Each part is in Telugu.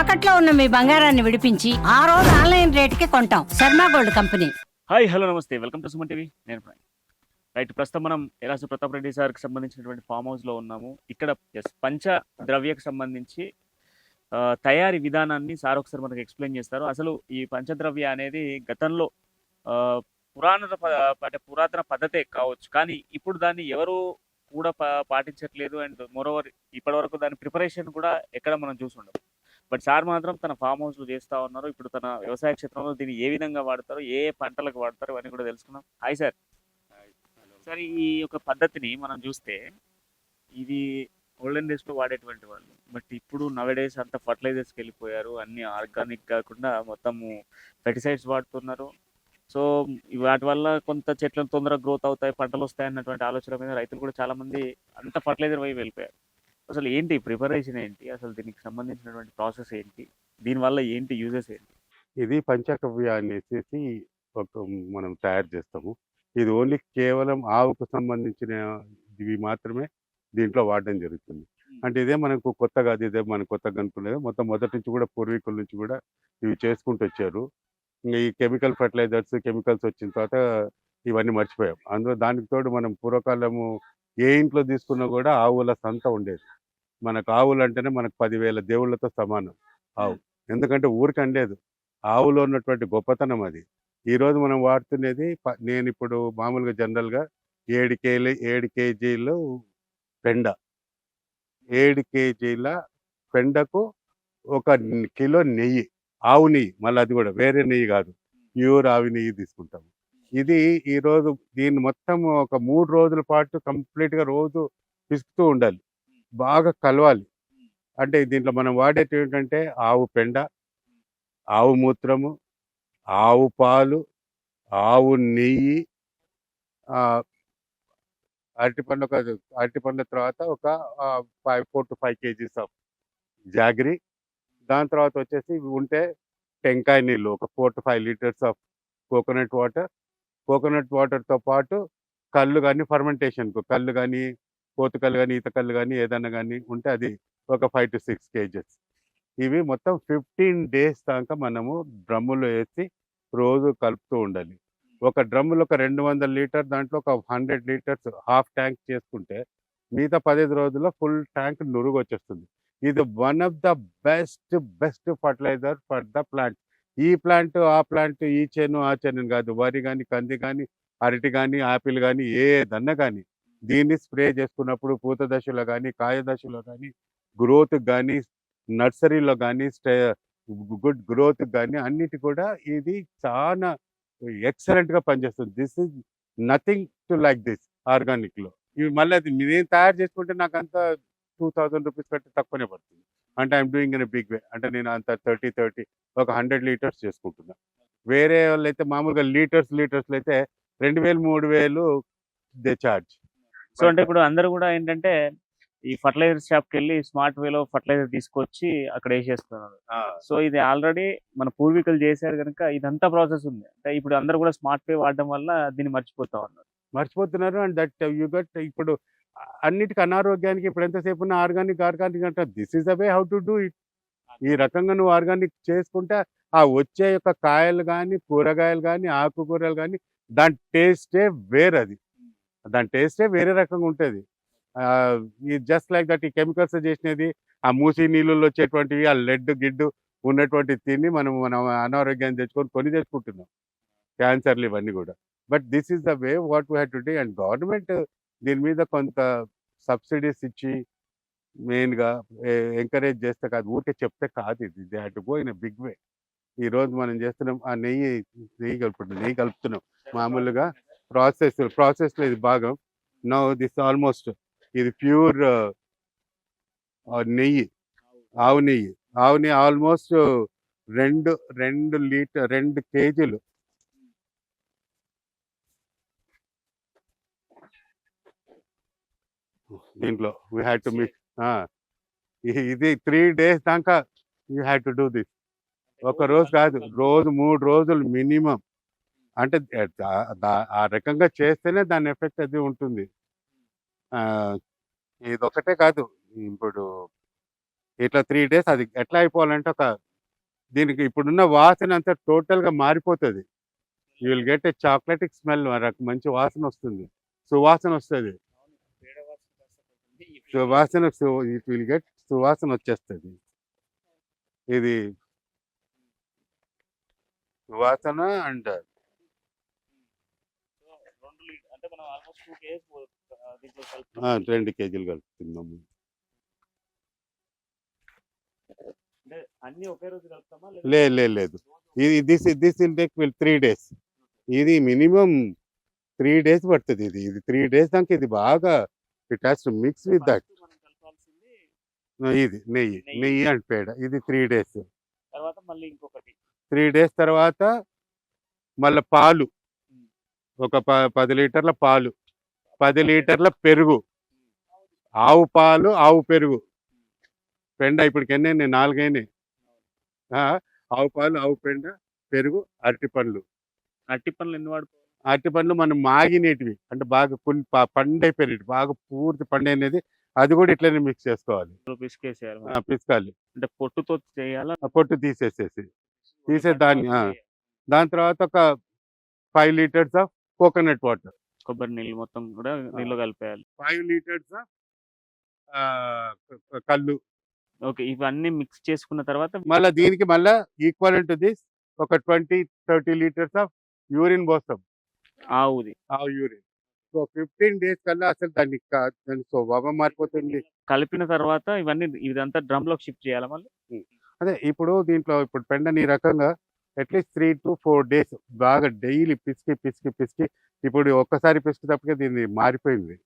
తాకట్లో ఉన్న మీ బంగారాన్ని విడిపించి ఆ రోజు ఆన్లైన్ రేటుకి కొంటాం. Sharma gold company. Hi hello నమస్తే. Welcome to Suman TV. నేను రైట్ ప్రస్తుతం మనం ఎలాసు ప్రతాప్ రెడ్డి సార్కి సంబంధించినటువంటి ఫామ్ హౌస్లో ఉన్నాము. ఇక్కడ ఎస్ పంచ ద్రవ్యకు సంబంధించి తయారీ విధానాన్ని సార్ ఒకసారి మనకు ఎక్స్ప్లెయిన్ చేస్తారు. అసలు ఈ పంచద్రవ్య అనేది గతంలో పురాణ అంటే పురాతన పద్ధతే కావచ్చు. కానీ ఇప్పుడు దాన్ని ఎవరు కూడా పా- పాటించట్లేదు. అండ్ మోరోవర్ ఇప్పటి వరకు దాని ప్రిపరేషన్ కూడా ఎక్కడ మనం చూసుండం బట్ సార్ మాత్రం తన ఫామ్ హౌస్లో చేస్తా ఉన్నారు. ఇప్పుడు తన వ్యవసాయ క్షేత్రంలో దీన్ని ఏ విధంగా వాడతారు ఏ పంటలకు వాడతారు ఇవన్నీ కూడా తెలుసుకున్నాం హాయ్ సార్. సార్ ఈ యొక్క పద్ధతిని మనం చూస్తే ఇది ఓల్డెన్ డేస్లో వాడేటువంటి వాళ్ళు. బట్ ఇప్పుడు నవడేస్ అంతా ఫర్టిలైజర్స్కి వెళ్ళిపోయారు. అన్ని ఆర్గానిక్ కాకుండా మొత్తము పెటిసైడ్స్ వాడుతున్నారు. సో వాటి వల్ల కొంత చెట్లు తొందరగా గ్రోత్ అవుతాయి పంటలు వస్తాయి అన్నటువంటి ఆలోచన మీద రైతులు కూడా చాలా మంది అంత ఫర్టిలైజర్ వైపు వెళ్ళిపోయారు. అసలు ఏంటి ప్రిపరేషన్ ఏంటి? అసలు దీనికి సంబంధించినటువంటి ప్రాసెస్ ఏంటి? దీనివల్ల ఏంటి యూజెస్ ఏంటి? ఇది పంచకవ్య అనేసి ఒక మనం తయారు చేస్తాము. ఇది ఓన్లీ కేవలం ఆవుకు సంబంధించిన ఇవి మాత్రమే దీంట్లో వాడడం జరుగుతుంది. అంటే ఇదే మనకు కొత్త కాదు ఇదే మనకు కొత్త కనుక్కునేది మొత్తం మొదటి నుంచి కూడా పూర్వీకుల నుంచి కూడా ఇవి చేసుకుంటూ వచ్చారు. ఈ కెమికల్ ఫర్టిలైజర్స్ కెమికల్స్ వచ్చిన తర్వాత ఇవన్నీ మర్చిపోయాం. అందులో దానికి తోడు మనం పూర్వకాలము ఏ ఇంట్లో తీసుకున్నా కూడా ఆవుల సంత ఉండేది. మనకు ఆవులు అంటేనే మనకు పదివేల దేవుళ్ళతో సమానం ఆవు. ఎందుకంటే ఊరికి అండేది ఆవులో ఉన్నటువంటి గొప్పతనం అది. ఈ రోజు మనం వాడుతున్నది నేను ఇప్పుడు మామూలుగా జనరల్గా ఏడు కేజీ ఏడు కేజీలు పెండ. ఏడు కేజీల పెండకు ఒక కిలో నెయ్యి ఆవు నెయ్యి మళ్ళీ అది కూడా వేరే నెయ్యి కాదు. ప్యూర్ ఆవు నెయ్యి తీసుకుంటాము. ఇది ఈ రోజు దీన్ని మొత్తం ఒక మూడు రోజుల పాటు కంప్లీట్గా రోజు పిసుకుతూ ఉండాలి. బాగా కలవాలి. అంటే దీంట్లో మనం వాడేది ఏంటంటే ఆవు పెండ ఆవు మూత్రము ఆవు పాలు ఆవు నెయ్యి అరటిపండు అరటి ఒక అరటి తర్వాత ఒక five four to five kgs of jaggery. దాని తర్వాత వచ్చేసి ఉంటే టెంకాయ నీళ్ళు ఒక four to five litres of coconut water. Coconut వాటర్తో పాటు కళ్ళు కానీ ఫర్మెంటేషన్కు కళ్ళు కానీ పోతుకల్లు కానీ ఈత కళ్ళు కానీ ఏదైనా కానీ ఉంటే అది ఒక ఫైవ్ టు సిక్స్ కేజెస్. ఇవి మొత్తం ఫిఫ్టీన్ డేస్ దాకా మనము డ్రమ్ములో వేసి రోజు కలుపుతూ ఉండాలి. ఒక డ్రమ్ములో ఒక రెండు వందల లీటర్ దాంట్లో ఒక హండ్రెడ్ లీటర్స్ హాఫ్ ట్యాంక్ చేసుకుంటే మిగతా పదిహేను రోజుల్లో ఫుల్ ట్యాంక్ నురుగు వచ్చేస్తుంది ఇది one of the best best fertiliser for the plant. ఈ ప్లాంట్ ఆ ప్లాంట్ ఈ చేను ఆ చేను కాదు వరి కానీ కంది కానీ అరటి కానీ ఆపిల్ కానీ ఏదన్నా కానీ దీన్ని స్ప్రే చేసుకున్నప్పుడు పూత దశలో కానీ కాయ దశలో కానీ గ్రోత్ కానీ నర్సరీలో కానీ స్టే గుడ్ గ్రోత్ కానీ అన్నిటి కూడా ఇది చాలా ఎక్సలెంట్గా పనిచేస్తుంది. This is nothing to like this ఆర్గానిక్లో ఇవి మళ్ళీ అది నేను తయారు చేసుకుంటే నాకు అంత టూ థౌజండ్ రూపీస్ కంటే తక్కువనే పడుతుంది. అంటే I'm doing in big way. అంటే నేను అంత థర్టీ థర్టీ ఒక హండ్రెడ్ లీటర్స్ చేసుకుంటున్నా. వేరే వాళ్ళు అయితే మామూలుగా లీటర్స్ లీటర్స్ అయితే రెండు వేలు మూడు వేలు దే చార్జ్. సో అంటే ఇప్పుడు అందరూ కూడా ఏంటంటే ఈ ఫర్టిలైజర్ షాప్కి వెళ్ళి స్మార్ట్ వేలో ఫర్టిలైజర్ తీసుకొచ్చి అక్కడ వేసేస్తున్నారు. సో ఇది ఆల్రెడీ మన పూర్వీకులు చేశారు కనుక ఇదంతా ప్రాసెస్ ఉంది. అంటే ఇప్పుడు అందరూ కూడా స్మార్ట్ వే వాడడం వల్ల దీన్ని మర్చిపోతా ఉన్నారు. మర్చిపోతున్నారు అండ్ దట్ యు గట్ ఇప్పుడు అన్నిటికీ అనారోగ్యానికి ఇప్పుడు ఎంతసేపు ఉన్న ఆర్గానిక్ ఆర్గానిక్ అంటే this is the way how to do it. ఈ రకంగా నువ్వు ఆర్గానిక్ చేసుకుంటే ఆ వచ్చే యొక్క కాయలు కానీ కూరగాయలు కానీ ఆకుకూరలు కానీ దాని టేస్టే వేరది. దాని టేస్టే వేరే రకంగా ఉంటుంది. ఈ జస్ట్ లైక్ దట్ ఈ కెమికల్స్ చేసినది ఆ మూసి నీళ్ళల్లో వచ్చేటువంటివి ఆ లెడ్ గిడ్డు ఉన్నటువంటి తిని మనం మనం అనారోగ్యాన్ని తెచ్చుకొని కొని తెచ్చుకుంటున్నాం. క్యాన్సర్లు ఇవన్నీ కూడా. But this is the way what we had to do and government దీని మీద కొంత సబ్సిడీస్ ఇచ్చి మెయిన్గా ఎంకరేజ్ చేస్తే కాదు. ఊరికే చెప్తే కాదు ఇది. They had to go in big way ఈ రోజు మనం చేస్తున్నాం ఆ నెయ్యి నెయ్యి కలుపుతున్నాం నెయ్యి కలుపుతున్నాం. మామూలుగా ప్రాసెస్ ప్రాసెస్లో ఇది భాగం. నో దిస్ ఆల్మోస్ట్ ఇది ప్యూర్ నెయ్యి. ఆవు నెయ్యి. ఆవు నెయ్యి ఆల్మోస్ట్ రెండు రెండు లీటర్ రెండు కేజీలు. దీంట్లో వీ హ్యాడ్ టు మిక్స్ ఇది త్రీ డేస్ దాకా you had to do this ఒక రోజు కాదు రోజు మూడు రోజులు మినిమం. అంటే ఆ రకంగా చేస్తేనే దాని ఎఫెక్ట్ అది ఉంటుంది. ఇది ఇదొకటే కాదు. ఇప్పుడు ఇట్లా త్రీ డేస్ అది ఎట్లా అయిపోవాలంటే ఒక దీనికి ఇప్పుడున్న వాసన అంతా టోటల్గా మారిపోతుంది. You will get a chocolatey smell మంచి వాసన వస్తుంది. సువాసన వస్తుంది. సువాసన ఇట్ విల్ గెట్ సువాసన వచ్చేస్తుంది. ఇది సువాసన అండ్ రెండు లీటర్ అంటే మనం ఆల్మోస్ట్ టూ కేజీస్ దీంట్లో కలుపుతున్నాం. రెండు కేజీలు కలుపుతున్నాము. అన్ని ఒకే రోజు కలుపుతామా లే లే లేదు. ఇది this this will take will three days ఇది మినిమం త్రీ డేస్ పడుతుంది ఇది. ఇది త్రీ డేస్ దాకా ఇది బాగా it has to mix with that ఇది నెయ్యి నెయ్యి. నెయ్యి అండ్ పేడ. ఇది త్రీ డేస్ తర్వాత మళ్ళీ ఇంకొకటి. త్రీ డేస్ తర్వాత మళ్ళీ పాలు. ఒక ప పది లీటర్ల పాలు పది లీటర్ల పెరుగు. ఆవు పాలు ఆవు పెరుగు. పెండ ఇప్పటికి ఎన్ని నాలుగైనాయి. ఆవు పాలు ఆవు పెండ పెరుగు అరటి పండ్లు. అట్టి పనులు ఎన్ని వాడుకోవాలి అరటి పండ్లు మనం మాగినేటివి. అంటే బాగా పుల్ ప- పండైపోయినవి బాగా పూర్తి పండైనది అది కూడా ఇట్లనే మిక్స్ చేసుకోవాలి. పిసికేసేయాలి పిసకాలి. అంటే పొట్టుతో చేయాలా? ఆ పొట్టు తీసేసేసి. తీసే దాన్ని. దాని తర్వాత ఒక five litres of coconut water. కొబ్బరి నీళ్ళు మొత్తం కూడా నీళ్ళు కలిపేయాలి. ఫైవ్ లీటర్స్ కళ్ళు. ఓకే. ఇవన్నీ మిక్స్ చేసుకున్న తర్వాత మళ్ళీ దీనికి మళ్ళీ ఈక్వల్ దిస్ ఒక twenty thirty litres of urine పోస్తాం. ఆవుది. ఆ యూరిన్. సో ఫిఫ్టీన్ డేస్ కల్లా అసలు దాన్ని దాని స్వభావం మారిపోతుంది. కలిపిన తర్వాత ఇవన్నీ ఇదంతా డ్రమ్లోకి షిఫ్ట్ చేయాలి మళ్ళీ? అదే ఇప్పుడు దీంట్లో ఇప్పుడు పెండని ఈ రకంగా at least three to four days బాగా డైలీ పిసికి పిసికి పిసికి. ఇప్పుడు ఒక్కసారి పిసికేటప్పటికే దీన్ని మారిపోయింది.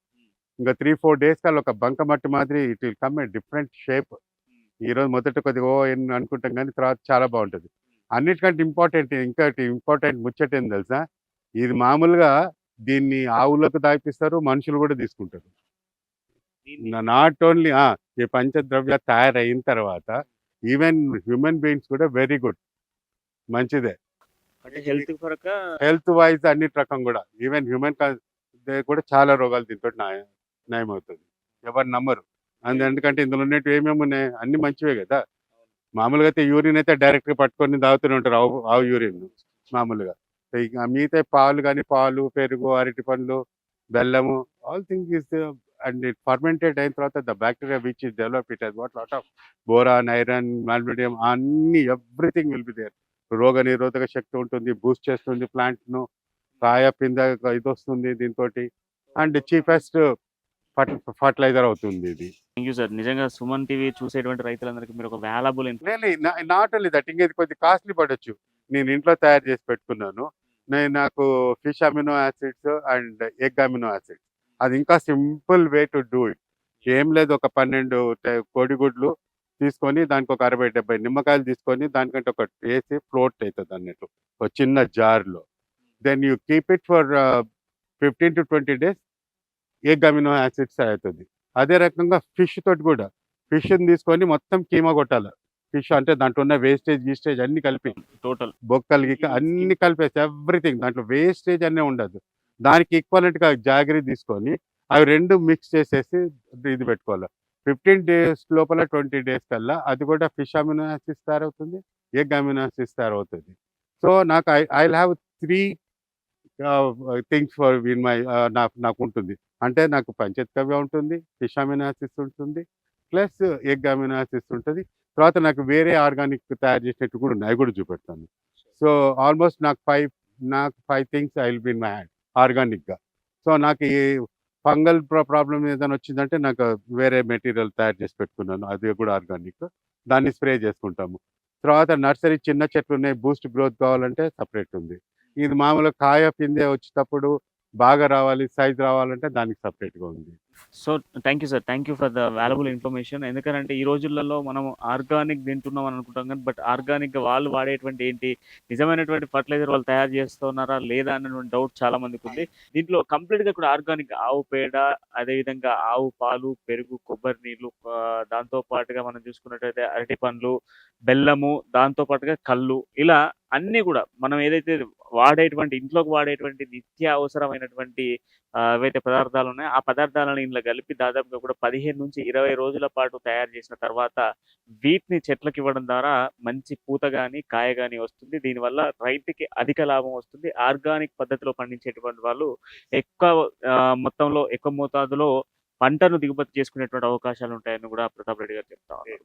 ఇంకా త్రీ ఫోర్ డేస్ కల్లా ఒక బంక మట్టి మాదిరి it will come a different shape. ఈ రోజు మొదట కొద్దిగా ఓ ఎన్ని అనుకుంటాం కానీ తర్వాత చాలా బాగుంటుంది. అన్నిటికంటే ఇంపార్టెంట్ ఇంకా ఇంపార్టెంట్ ముచ్చట ఏం తెలుసా? ఇది మామూలుగా దీన్ని ఆవులకు దాపిస్తారు మనుషులు కూడా తీసుకుంటారు. నాట్ ఓన్లీ ఈ పంచద్రవ్య తయారైన తర్వాత ఈవెన్ హ్యూమన్ బీయింగ్స్ కూడా వెరీ గుడ్. మంచిదే. హెల్త్ హెల్త్ వైజ్ అన్ని రకం కూడా. ఈవెన్ హ్యూమన్ కూడా చాలా రోగాలు దీంతో నయ- నయమవుతుంది. ఎవరు నమ్మరు. అందు ఎందుకంటే ఇందులో ఉన్నట్టు ఏమేమి ఉన్నాయి? అన్ని మంచివే కదా. మామూలుగా అయితే యూరిన్ అయితే డైరెక్ట్గా పట్టుకొని తాగుతూనే ఉంటారు ఆవు ఆవు యూరిన్. మామూలుగా. మిగతా పాలు కానీ పాలు పెరుగు అరటి పండ్లు బెల్లము all thing is and it fermented అయిన తర్వాత the bacteria which is develop it has what lot of boron iron molybdenum అన్ని ఎవ్రీథింగ్ విల్ బి దేర్ రోగ నిరోధక శక్తి ఉంటుంది బూస్ట్ చేస్తుంది ప్లాంట్ను కాయ పింద ఇది వస్తుంది దీంతో అండ్ చీపెస్ట్ ఫర్టిలైజర్ అవుతుంది ఇది. థ్యాంక్ యూ సార్ నిజంగా సుమన్ టీవీ చూసేటువంటి రైతులందరికీ మీరు ఒక వాల్యుబుల్ నాట్ ఓన్లీ దట్ ఇంకేది కొద్ది కాస్ట్లీ పడవచ్చు నేను ఇంట్లో తయారు చేసి పెట్టుకున్నాను. నేను నాకు fish amino acids and egg amino acids అది ఇంకా simple way to do it ఏం లేదు ఒక పన్నెండు కోడిగుడ్లు తీసుకొని దానికి ఒక అరవై డెబ్బై నిమ్మకాయలు తీసుకొని దానికంటే ఒక వేసి ఫ్లోట్ అవుతుంది అన్నట్టు ఒక చిన్న జార్లో. Then you keep it for fifteen to twenty days egg amino acids అవుతుంది. అదే రకంగా ఫిష్ తోటి కూడా ఫిష్ తీసుకొని మొత్తం కీమా కొట్టాలి. ఫిష్ అంటే దాంట్లో ఉన్న వేస్టేజ్ గీస్టేజ్ అన్ని కలిపి. టోటల్ బొక్కలు గిక్క అన్ని కలిపేసి ఎవ్రీథింగ్ దాంట్లో వేస్టేజ్ అన్నీ ఉండదు. దానికి ఈక్వలెంట్గా జాగరీ తీసుకొని అవి రెండు మిక్స్ చేసేసి ఇది పెట్టుకోవాలి. ఫిఫ్టీన్ డేస్ లోపల ట్వంటీ డేస్ కల్లా అది కూడా ఫిష్ అమినో యాసిడ్స్ తయారవుతుంది ఎగ్ అమినో యాసిడ్స్ తయారవుతుంది. సో నాకు I I have three things for in my నాకు నాకు ఉంటుంది. అంటే నాకు పంచకవ్య ఉంటుంది ఫిష్ అమినో యాసిడ్స్ ఉంటుంది ప్లస్ ఎగ్ అమినో యాసిడ్స్ ఉంటుంది. తర్వాత నాకు వేరే ఆర్గానిక్ తయారు చేసినట్టు కూడా ఉన్నాయి కూడా చూపెడతాను. సో ఆల్మోస్ట్ నాకు ఫైవ్ నాకు five things I will be my hand ఆర్గానిక్గా. సో నాకు ఈ ఫంగల్ ప్రాబ్లం ఏదైనా వచ్చిందంటే నాకు వేరే మెటీరియల్ తయారు చేసి పెట్టుకున్నాను. అది కూడా ఆర్గానిక్. దాన్ని స్ప్రే చేసుకుంటాము. తర్వాత నర్సరీ చిన్న చెట్లు ఉన్నాయి బూస్ట్ గ్రోత్ కావాలంటే సపరేట్ ఉంది. ఇది మామూలుగా కాయ పిందే వచ్చేటప్పుడు బాగా రావాలి సైజ్ రావాలంటే దానికి సపరేట్గా ఉంది. So thank you sir thank you for the valuable information ఎందుకంటే ఈ రోజులలో మనం ఆర్గానిక్ తింటున్నాం అని అనుకుంటాం కానీ బట్ ఆర్గానిక్ వాళ్ళు వాడేటువంటి ఏంటి నిజమైనటువంటి ఫర్టిలైజర్ వాళ్ళు తయారు చేస్తున్నారా లేదా అనేటువంటి డౌట్ చాలా మందికి ఉంది. దీంట్లో కంప్లీట్గా కూడా ఆర్గానిక్ ఆవు పేడ అదే విధంగా ఆవు పాలు పెరుగు కొబ్బరి నీళ్ళు దాంతో పాటుగా మనం చూసుకున్నట్టయితే అరటి పండ్లు బెల్లము దాంతో పాటుగా కళ్ళు ఇలా అన్ని కూడా మనం ఏదైతే వాడేటువంటి ఇంట్లోకి వాడేటువంటి నిత్య అవసరమైనటువంటి ఏవైతే పదార్థాలు ఉన్నాయో ఆ పదార్థాలను ఇందులో కలిపి దాదాపుగా కూడా పదిహేను నుంచి ఇరవై రోజుల పాటు తయారు చేసిన తర్వాత వీటిని చెట్లకు ఇవ్వడం ద్వారా మంచి పూత కానీ కాయ కానీ వస్తుంది. దీనివల్ల రైతుకి అధిక లాభం వస్తుంది. ఆర్గానిక్ పద్ధతిలో పండించేటువంటి వాళ్ళు ఎక్కువ ఆ, మొత్తంలో ఎక్కువ మోతాదులో పంటను దిగుమతి చేసుకునేటువంటి అవకాశాలు ఉంటాయని కూడా ప్రతాప్ రెడ్డి గారు చెప్తా ఉన్నారు.